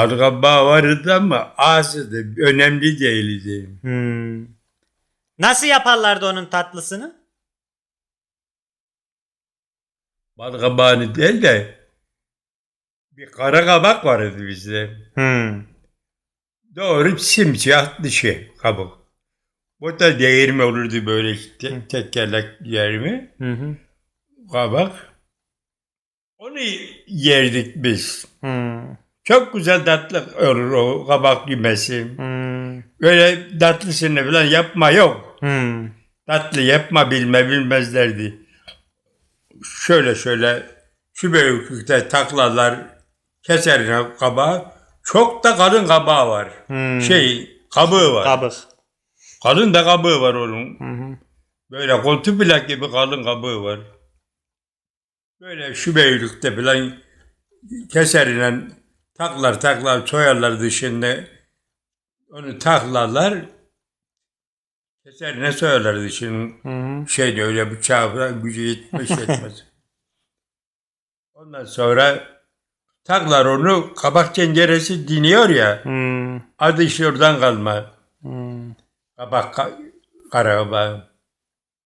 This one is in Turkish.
Balgaba vardı ama azdı. Önemli değildi. Hmm. Nasıl yaparlardı onun tatlısını? Balgabağını değil de bir kara kabak vardı bizde. Hmm. Doğru simsiyah dışı kabuk. Bu da değirme olurdu böyle te- tekerlek değirme. Hı hı. Kabak. Onu yerdik biz. Hmm. Çok güzel tatlı olur o kabak yemesi. Hmm. Böyle tatlısını falan yapma yok. Hmm. Tatlı yapma bilme bilmezlerdi. Şöyle şöyle şu büyüklükte taklalar keser kabağı. Çok da kalın kabağı var. Hmm. Şey kabığı var. Kabık. Kalın da kabığı var onun. Hı hı. Böyle koltu plak gibi kalın kabığı var. Böyle şu büyüklükte falan keserle taklar taklar soyarlar dışında. Onu taklarlar. Keserine soyarlar dışını. Hı hı. Şey de öyle bıçağı falan gücü yetmez yetmez. Ondan sonra taklar onu kabak tenceresi diniyor ya. Hmm. Adı işte oradan kalma. Hmm. Kabak ka- kara kabağı.